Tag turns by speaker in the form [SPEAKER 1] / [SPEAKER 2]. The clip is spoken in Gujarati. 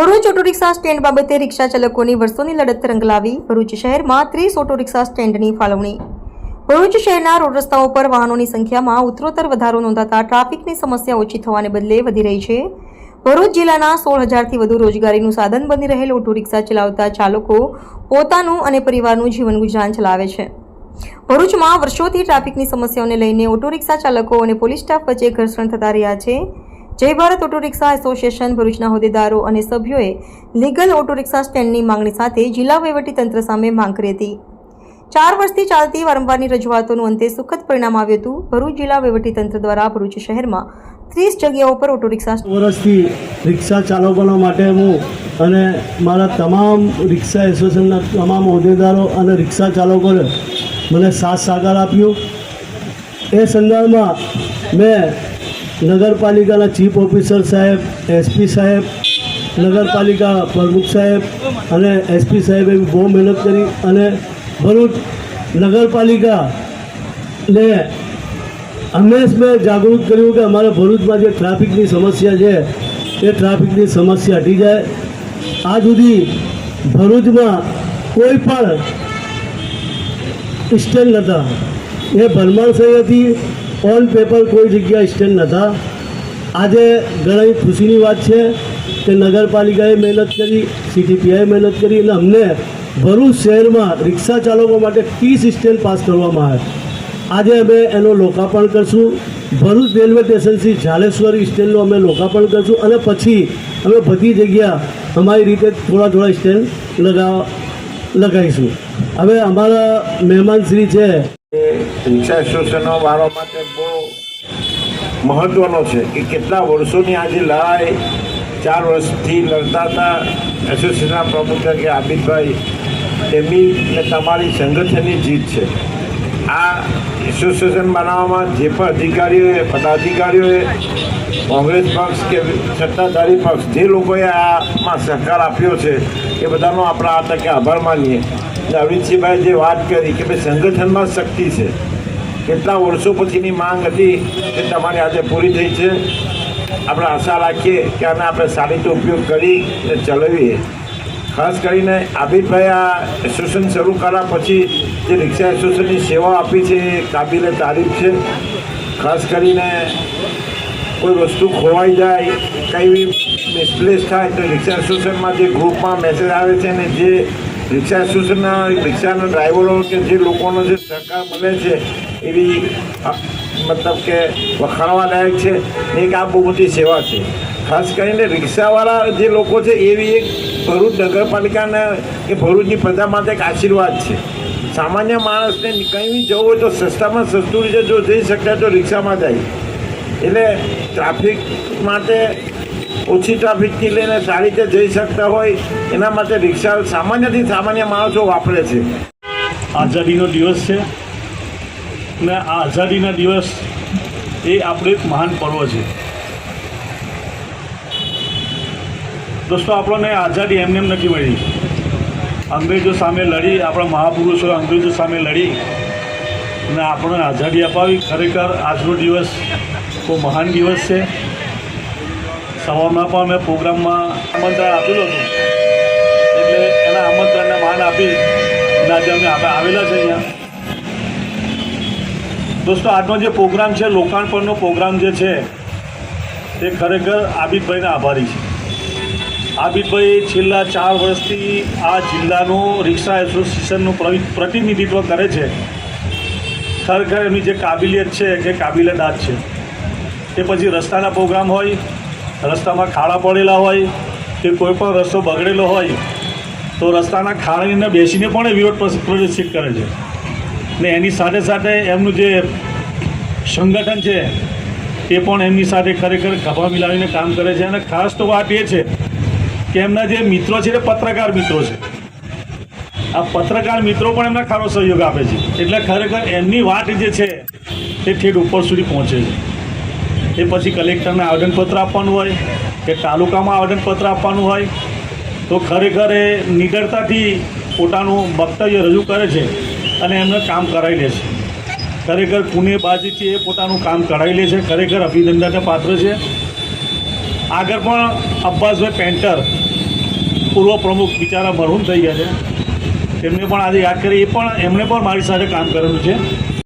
[SPEAKER 1] ભરૂચ ઓટો રિક્ષા સ્ટેન્ડ બાબતે રિક્ષા ચાલકોની વર્ષોની લડત રંગ લાવી ભરૂચ શહેરમાં ત્રીસ ઓટો રિક્ષા સ્ટેન્ડની ફાળવણી. ભરૂચ શહેરના રોડ રસ્તાઓ પર વાહનોની સંખ્યામાં ઉત્તરોત્તર વધારો નોંધાતા ટ્રાફિકની સમસ્યા ઓછી થવાને બદલે વધી રહી છે. ભરૂચ જિલ્લાના સોળ હજારથી વધુ રોજગારીનું સાધન બની રહેલ ઓટો રિક્ષા ચલાવતા ચાલકો પોતાનું અને પરિવારનું જીવન ગુજરાન ચલાવે છે. ભરૂચમાં વર્ષોથી ટ્રાફિકની સમસ્યાઓને લઈને ઓટો રિક્ષા ચાલકો અને પોલીસ સ્ટાફ વચ્ચે ઘર્ષણ થતા રહ્યા છે. જય ભારત ઓટો રિક્ષા એસોસિએશન ભરૂચના હોદ્દેદારો અને સભ્યોએ લીગલ ઓટો રિક્ષા સ્ટેન્ડની માંગણી સાથે જિલ્લા તંત્ર સામે માંગ કરી હતી. ચાર વર્ષથી ચાલતી વારંવારની રજૂઆતોનું અંતે સુખદ પરિણામ આવ્યું હતું. ભરૂચ જિલ્લા તંત્ર દ્વારા ભરૂચ શહેરમાં ત્રીસ જગ્યાઓ પર ઓટો રિક્ષા
[SPEAKER 2] વર્ષથી રિક્ષા ચાલકોના માટે હું અને મારા તમામ રિક્ષા એસોસિએશનના તમામ હોદ્દેદારો અને રિક્ષા ચાલકોને મને સાથ સહકાર આપ્યો. એ સંદર્ભમાં મેં નગરપાલિકાના ચીફ ઓફિસર સાહેબ, એસપી સાહેબ, નગરપાલિકા પ્રમુખ સાહેબ અને એસપી સાહેબે બહુ મહેનત કરી અને ભરૂચ નગરપાલિકાને હંમેશ મેં જાગૃત કર્યું કે અમારે ભરૂચમાં જે ટ્રાફિકની સમસ્યા છે, એ ટ્રાફિકની સમસ્યા હટી જાય. આ સુધી ભરૂચમાં કોઈ પણ સ્ટેન્ડ નહોતા. એ ભરમાણ થઈ હતી. ઓન પેપર કોઈ જગ્યા સ્ટેન્ડ નહોતા. આજે ઘણી ખુશીની વાત છે કે નગરપાલિકાએ મહેનત કરી સીટીપીઆઈ મહેનત કરી અને અમને ભરૂચ શહેરમાં રિક્ષા ચાલકો માટે ત્રીસ સ્ટેન્ડ પાસ કરવામાં આવે આજે અમે એનો લોકાર્પણ કરશું. ભરૂચ રેલવે સ્ટેશનથી ઝાલેશ્વર સ્ટેન્ડનું અમે લોકાર્પણ કરશું અને પછી અમે બધી જગ્યા અમારી રીતે થોડા થોડા સ્ટેન્ડ લગાવ લગાવીશું. હવે અમારા મહેમાનશ્રી છે
[SPEAKER 3] એ રિક્ષા એસોસિએશનનો વારો માટે બહુ મહત્વનો છે કે કેટલા વર્ષોની આજે લડાઈ ચાર વર્ષથી લડતા હતા એસોસિએશનના પ્રમુખ તરીકે આબિદભાઈ તેમની ને તમારી સંગઠનની જીત છે. આ એસોસિએશન બનાવવામાં જે પણ અધિકારીઓએ, પદાધિકારીઓએ, કોંગ્રેસ પક્ષ કે સત્તાધારી પક્ષ જે લોકોએ આમાં સહકાર આપ્યો છે એ બધાનો આપણે આ તકે આભાર માનીએ. અને અરવિંદસિંહભાઈ જે વાત કરી કે ભાઈ સંગઠનમાં શક્તિ છે. કેટલા વર્ષો પછીની માંગ હતી એ તમારી આજે પૂરી થઈ છે. આપણે આશા રાખીએ કે આને આપણે સારી રીતે ઉપયોગ કરી અને ચલાવીએ. ખાસ કરીને આબિદભાઈ આ એસોસિએશન શરૂ કર્યા પછી જે રિક્ષા એસોસિએશનની સેવા આપી છે એ કાબિલે તારીફ છે. ખાસ કરીને કોઈ વસ્તુ ખોવાઈ જાય, કંઈ મિસપ્લેસ થાય તો રિક્ષા એસોસિએશનમાં જે ગ્રુપમાં મેસેજ આવે છે ને જે રિક્ષા એસોસિએશનના રિક્ષાના ડ્રાઈવરો કે જે લોકોનો જે સહકાર મળે છે, એવી મતલબ કે વખાણવાલાયક છે એક આ બહુ મોટી સેવા છે. ખાસ કરીને રિક્ષાવાળા જે લોકો છે, એવી એક ભરૂચ નગરપાલિકાના કે ભરૂચની પ્રજા માટે એક આશીર્વાદ છે. સામાન્ય માણસને કંઈ જવું હોય તો સસ્તામાં સસ્તું રીતે જો જઈ શકતા તો રિક્ષામાં જાય. એટલે ટ્રાફિક માટે ઓછી ટ્રાફિકથી લઈને સારી રીતે જઈ શકતા હોય, એના માટે રિક્ષા સામાન્યથી સામાન્ય માણસો વાપરે છે.
[SPEAKER 4] આઝાદીનો દિવસ છે ને આ આઝાદીના દિવસ એ આપણું એક મહાન પર્વ છે. દોસ્તો, આપણને આઝાદી એમને એમ નથી મળી. અંગ્રેજો સામે લડી, આપણા મહાપુરુષો અંગ્રેજો સામે લડી અને આપણને આઝાદી અપાવી. ખરેખર આજનો દિવસ બહુ મહાન દિવસ છે. સવારમાં પણ મેં પ્રોગ્રામમાં આમંત્રણ આપેલું હતું. એટલે એના આમંત્રણને માન આપી અને આજે અમે આવેલા છે અહીંયા. દોસ્તો, આજનો જે પ્રોગ્રામ છે, લોકાર્પણનો પ્રોગ્રામ જે છે તે ખરેખર આબિદભાઈને આભારી છે. આબિદભાઈ છેલ્લા ચાર વર્ષથી આ જિલ્લાનું રિક્ષા એસોસિએશનનું પ્રતિનિધિત્વ કરે છે. ખરેખર એમની જે કાબિલિયત છે કે કાબિલિયત છે. તે પછી રસ્તાના પ્રોગ્રામ હોય રસ્તામાં ખાડા પડેલા હોય કે કોઈ પણ રસ્તો બગડેલો હોય, તો રસ્તાના ખાડાની બેસીને પણ એ વિરોધ પ્રદર્શિત કરે છે. ને એની સાથે સાથે એમનું જે સંગઠન છે, એ પણ એમની સાથે ખરેખર ખભા મિલાવીને કામ કરે છે. અને ખાસ તો વાત એ છે કે એમના જે મિત્રો છે તે પત્રકાર મિત્રો છે. આ પત્રકાર મિત્રો પણ એમને ખારો સહયોગ આપે છે. એટલે ખરેખર એમની વાત જે છે તે ઠેઠ ઉપર સુધી પહોંચે છે. એ પછી કલેક્ટરને આવેદનપત્ર આપવાનું હોય કે તાલુકામાં આવેદનપત્ર આપવાનું હોય, તો ખરેખર એ નિડરતાથી પોતાનું વક્તવ્ય રજૂ કરે છે અને એમને કામ કરાવી લે છે. ખરેખર પુણેબાજીથી એ પોતાનું કામ કરાવી લે છે, ખરેખર અભિનંદનને પાત્ર છે. આગળ પણ અબ્બાસભાઈ પેન્ટર, પૂર્વ પ્રમુખ બિચારા મરહૂમ થઈ ગયા છે. તેમને પણ આજે યાદ કરી એ પણ એમણે પણ મારી સાથે કામ કરેલું છે.